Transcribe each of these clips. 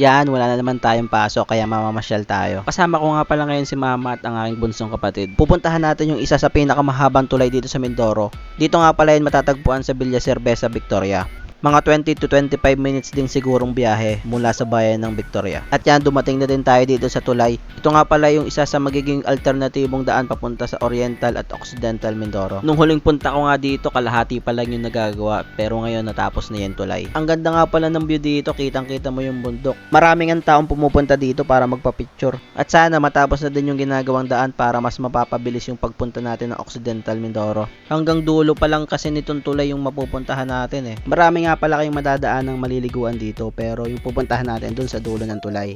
Yan, wala na naman tayong pasok kaya mamamasyal tayo. Kasama ko nga pala ngayon si mama at ang aking bunsong kapatid. Pupuntahan natin yung isa sa pinakamahabang tulay dito sa Mindoro. Dito nga pala yun matatagpuan sa Villa Cerveza, Victoria. Mga 20 to 25 minutes din sigurong biyahe mula sa bayan ng Victoria. At yan, dumating na din tayo dito sa tulay. Ito nga pala yung isa sa magiging alternatibong daan papunta sa Oriental at Occidental Mindoro. Nung huling punta ko nga dito, kalahati pa lang yung nagagawa. Pero ngayon natapos na yung tulay. Ang ganda nga pala ng view dito, kitang kita mo yung bundok. Maraming ang taong pumupunta dito para magpa-picture. At sana matapos na din yung ginagawang daan para mas mapapabilis yung pagpunta natin ng Occidental Mindoro. Hanggang dulo pa lang kasi nitong tulay yung mapupuntahan natin eh. Marami nga pala kayong madadaan ng maliliguan dito pero yung pupuntahan natin dun sa dulo ng tulay.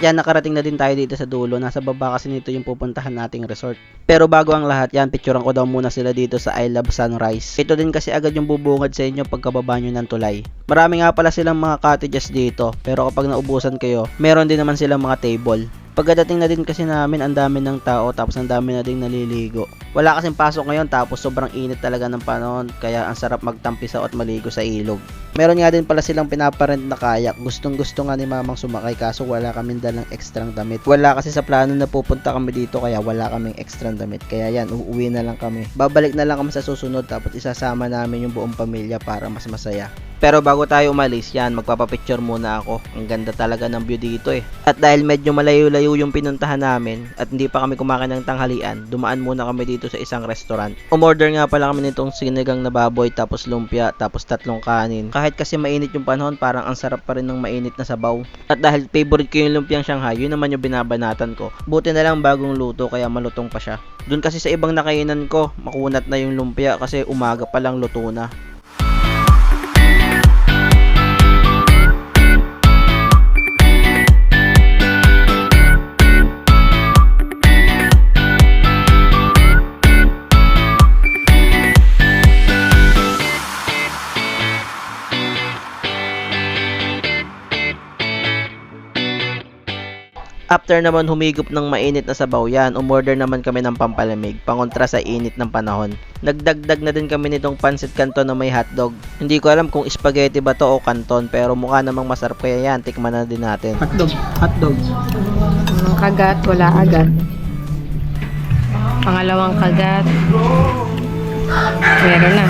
Yan, nakarating na din tayo dito sa dulo. Nasa baba kasi nito yung pupuntahan nating resort. Pero bago ang lahat, yan, picturean ko daw muna sila dito sa I Love Sunrise. Ito din kasi agad yung bubungad sa inyo pagkababa nyo ng tulay. Marami nga pala silang mga cottages dito. Pero kapag naubusan kayo, meron din naman silang mga table. Pagkadating na din kasi namin, ang dami ng tao tapos ang dami na din naliligo. Wala kasing pasok ngayon tapos sobrang init talaga ng panahon kaya ang sarap magtampisaw at maligo sa ilog. Meron nga din pala silang pinaparent na kayak. Gustong gusto nga ni mamang sumakay kaso wala kaming dalang ekstrang damit. Wala kasi sa plano na pupunta kami dito kaya wala kaming ekstrang damit. Kaya yan, uuwi na lang kami. Babalik na lang kami sa susunod tapos isasama namin yung buong pamilya para mas masaya. Pero bago tayo umalis, yan, magpapapicture muna ako. Ang ganda talaga ng view dito eh. At dahil medyo malayo-layo yung pinuntahan namin at hindi pa kami kumakain ng tanghalian, dumaan muna kami dito sa isang restaurant. Umorder nga pala kami nitong sinigang na baboy, tapos lumpia, tapos tatlong kanin. Kahit kasi mainit yung panahon, parang ang sarap pa rin ng mainit na sabaw. At dahil favorite ko yung lumpiang Shanghai, yun naman yung binabanatan ko. Buti na lang bagong luto kaya malutong pa siya. Doon kasi sa ibang nakainan ko, makunat na yung lumpia kasi umaga pa lang luto na. After naman humigop ng mainit na sabaw yan, umorder naman kami ng pampalamig, pangontra sa init ng panahon. Nagdagdag na din kami nitong pansit canton na may hotdog. Hindi ko alam kung spaghetti ba to o canton, pero mukha namang masarap kaya yan, tikman na din natin. Hotdog. Hotdog. Unang kagat, wala agad. Pangalawang kagat, meron na.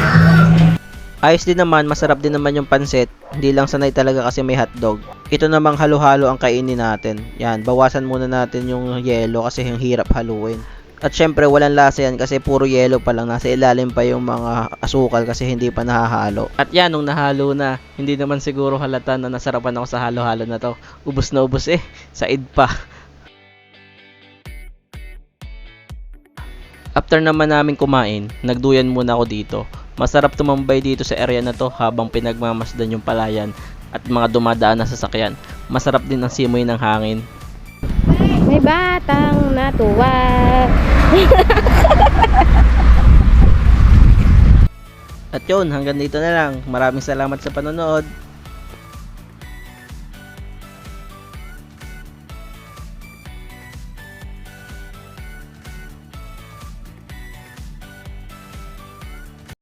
Ayos din naman, masarap din naman yung pansit. Hindi lang sanay talaga kasi may hotdog. Ito namang halo-halo ang kainin natin. Yan, bawasan muna natin yung yelo kasi yung hirap haluin. At syempre, walang lasa yan kasi puro yelo pa lang. Nasa ilalim pa yung mga asukal kasi hindi pa nahahalo. At yan, nung nahalo na, hindi naman siguro halata na nasarapan ako sa halo-halo na to. Ubus na ubus eh, said pa. After naman namin kumain, nagduyan muna ako dito. Masarap tumambay dito sa area na to habang pinagmamasdan yung palayan at mga dumadaan na sasakyan. Masarap din ang simoy ng hangin. May batang natuwa. At yun, hanggang dito na lang. Maraming salamat sa panonood.